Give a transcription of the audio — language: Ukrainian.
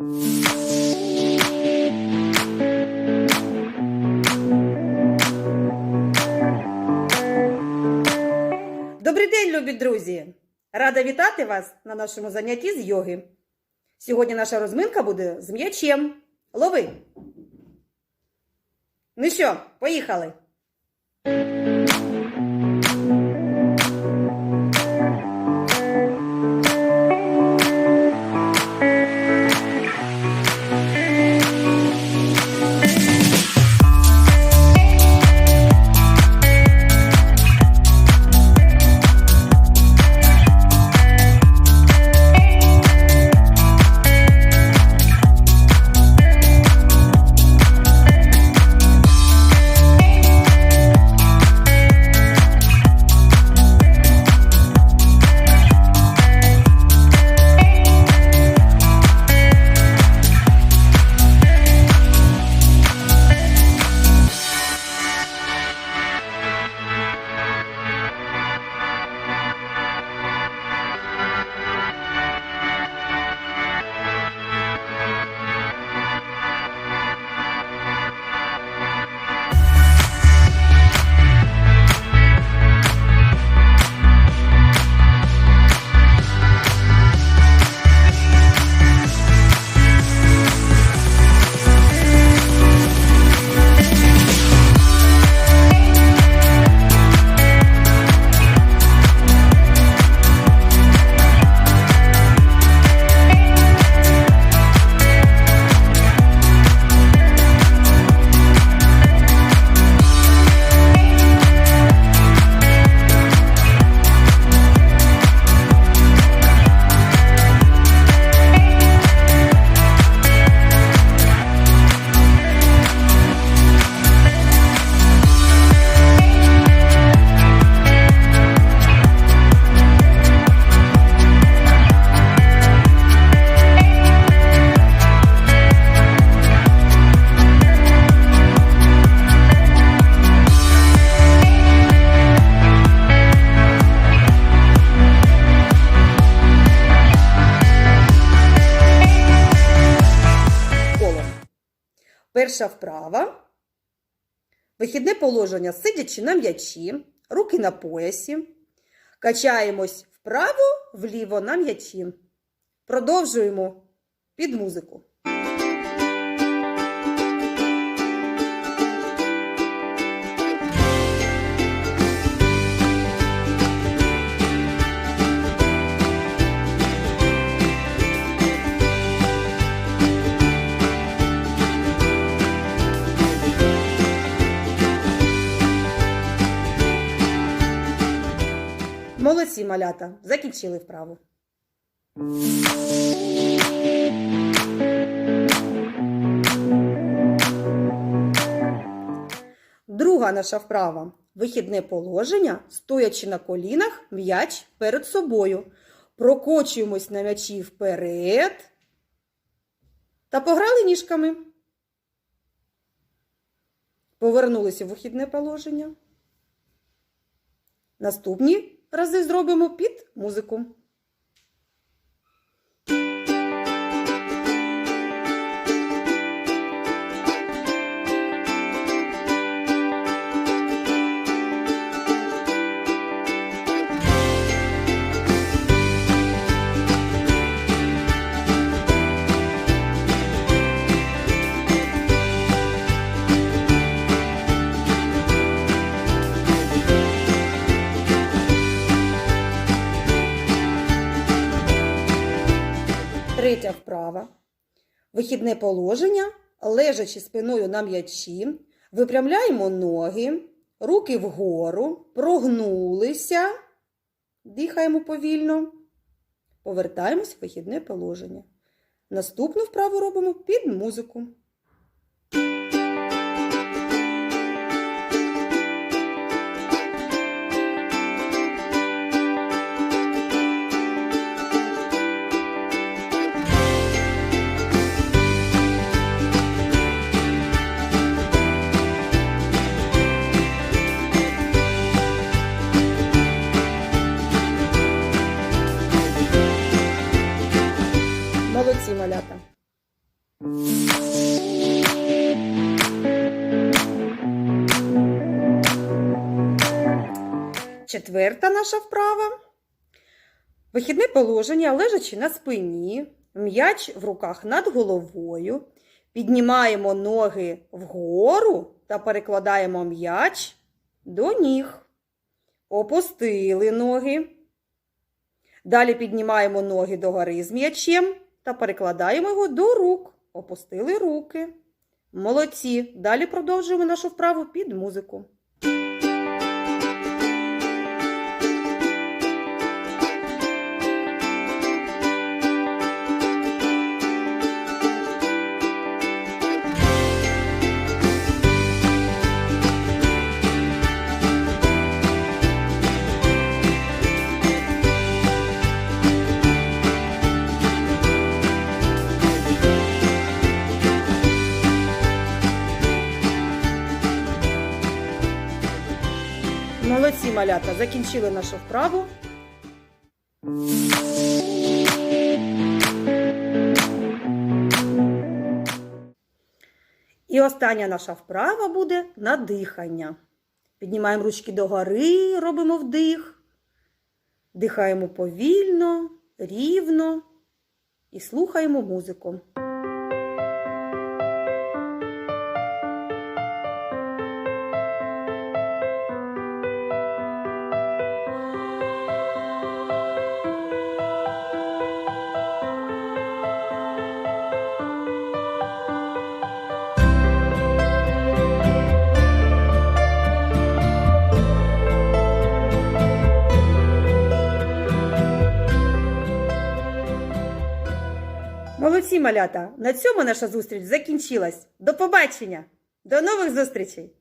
Добрий день, любі друзі! Рада вітати вас на нашому занятті з йоги. Сьогодні наша розминка буде з м'ячем. Лови! Ну що, поїхали! Перша вправа. Вихідне положення, сидячи на м'ячі, руки на поясі. Качаємось вправо, вліво на м'ячі. Продовжуємо під музику. Молодці, малята, закінчили вправу. Друга наша вправа. Вихідне положення, стоячи на колінах, м'яч перед собою. Прокочуємось на м'ячі вперед та пограли ніжками. Повернулися в вихідне положення. Наступні рази зробимо під музику. Вихідне положення, лежачи спиною на м'ячі, випрямляємо ноги, руки вгору, прогнулися, дихаємо повільно, повертаємось в вихідне положення. Наступну вправу робимо під музику. Молодці, малята. Четверта наша вправа. Вихідне положення, лежачи на спині, м'яч в руках над головою. Піднімаємо ноги вгору та перекладаємо м'яч до ніг. Опустили ноги. Далі піднімаємо ноги догори з м'ячем та перекладаємо його до рук. Опустили руки. Молодці. Далі продовжуємо нашу вправу під музику. Молодці, малята, закінчили нашу вправу. І остання наша вправа буде на дихання. Піднімаємо ручки догори, робимо вдих, дихаємо повільно, рівно і слухаємо музику. Малята! На цьому наша зустріч закінчилась. До побачення! До нових зустрічей!